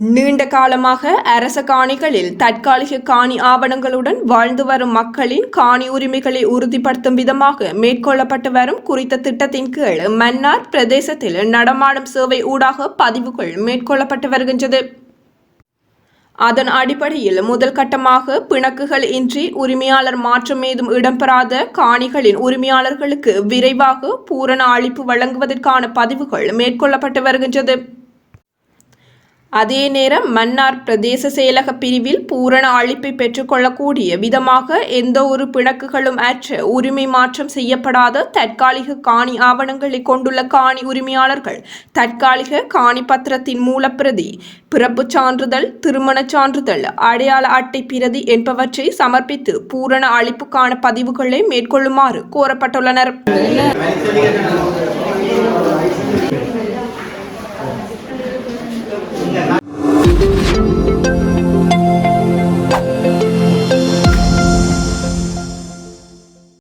நீண்ட காலமாக அரச காணிகளில் தற்காலிக காணி ஆவணங்களுடன் வாழ்ந்து வரும் மக்களின் காணி உரிமைகளை உறுதிப்படுத்தும் விதமாக மேற்கொள்ளப்பட்டு வரும் குறித்த திட்டத்தின் கீழ் மன்னார் பிரதேசத்தில் நடமாடும் சேவை ஊடாக பதிவுகள் மேற்கொள்ளப்பட்டு வருகின்றது. அதன் அடிப்படையில் முதல் கட்டமாக பிணக்குகள் இன்றி உரிமையாளர் மாற்றம் ஏதும் இடம்பெறாத காணிகளின் உரிமையாளர்களுக்கு விரைவாக பூரண அளிப்பு வழங்குவதற்கான பதிவுகள் மேற்கொள்ளப்பட்டு வருகின்றது. அதே நேரம் மன்னார் பிரதேச செயலக பிரிவில் பூரண அழிப்பை பெற்றுக்கொள்ளக்கூடிய விதமாக எந்த ஒரு பிணக்குகளும் அற்ற உரிமை மாற்றம் செய்யப்படாத தற்காலிக காணி ஆவணங்களை கொண்டுள்ள காணி உரிமையாளர்கள் தற்காலிக காணி பத்திரத்தின் மூலப்பிரதி பிறப்பு சான்றிதழ் திருமணச் சான்றிதழ் அடையாள அட்டை பிரதி என்பவற்றை சமர்ப்பித்து பூரண அழிப்புக்கான பதிவுகளை மேற்கொள்ளுமாறு கோரப்பட்டுள்ளனர்.